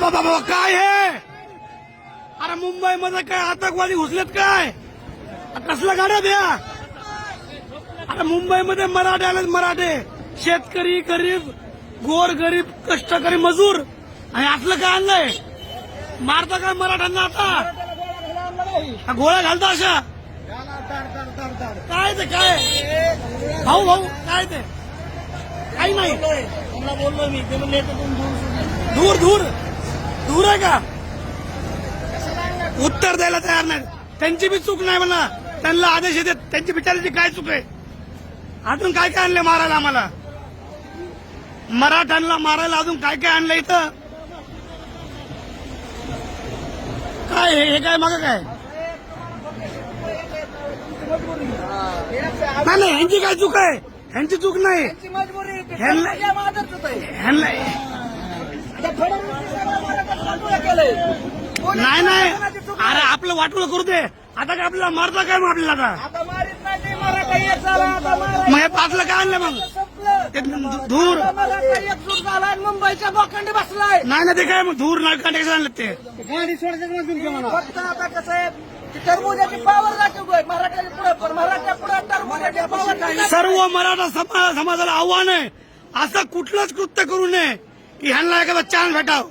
बाबा बाबा काय हे? अरे मुंबईमध्ये काय आतंकवादी घुसलेत काय? कसल्या गाड्या द्या अरे मुंबईमध्ये मराठे आलेत मराठे. शेतकरी गरीब गोर गरीब कष्टकरी मजूर. आणि असलं काय आणलंय? मारता काय मराठ्यांना आता? हा गोळ्या घालता अशा? काय ते काय? भाऊ भाऊ काय ते? काही नाही. बोललो मी. दूर दूर. दूर आहे का? उत्तर द्यायला तयार नाही. त्यांची बी चूक नाही म्हणा. त्यांना आदेश येतात. त्यांची बिचाराची काय चूक आहे? अजून काय काय आणले मारायला आम्हाला? मराठ्यांना मारायला अजून काय काय आणलं इथं? काय हे? काय माग काय? नाही नाही ह्यांची काय चूक आहे? ह्यांची चूक नाही. मजबुरी ह्यांना नाही नाही अरे आपलं वाटोळं करू दे. आता काय आपल्याला मारता काय मग आपल्याला आता? आता मारीत नाही ते मराठा एक झाला आता मराठा मग हे पाचलं काय आणलं मग? संपलं. ते धू- धूर. आता मराठा एकजूट झाला आणि मुंबईच्या बोखंडी बसलाय. नाही ना ते काय मग धूर नाटकांडे कसं आणलं ते? गाडी सोडायचं फक्त आता कसं आहे की टरबुजाची पावर दाखव मराठ्याच्या पुढे पण मराठ्या पुढे टरबुजाची पावर सर्व मराठा समा- समाजाला आव्हान आहे. असं कुठलंच कृत्य करू नये की ह्यांना एखादा चान्स भेटाव.